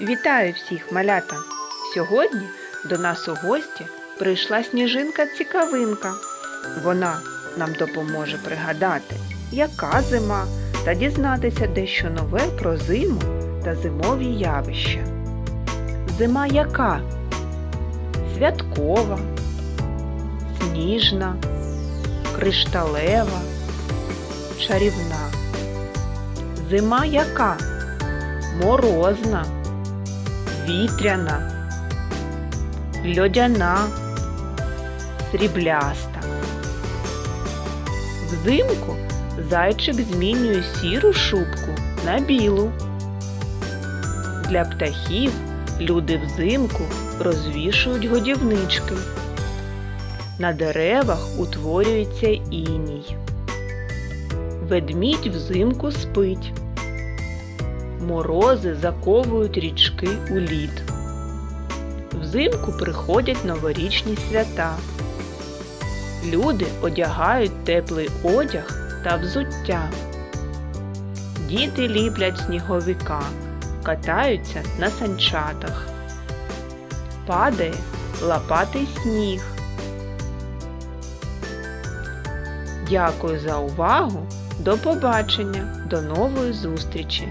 Вітаю всіх, малята! Сьогодні до нас у гості прийшла сніжинка-цікавинка. Вона нам допоможе пригадати, яка зима, та дізнатися дещо нове про зиму та зимові явища. Зима яка? Святкова, сніжна, кришталева, чарівна. Зима яка? Морозна, вітряна, льодяна, срібляста. Взимку зайчик змінює сіру шубку на білу. Для птахів люди взимку розвішують годівнички. На деревах утворюється іній. Ведмідь взимку спить. Морози заковують річки у лід. Взимку приходять новорічні свята. Люди одягають теплий одяг та взуття. Діти ліплять сніговика, катаються на санчатах. Падає лопатий сніг. Дякую за увагу. До побачення, до нової зустрічі!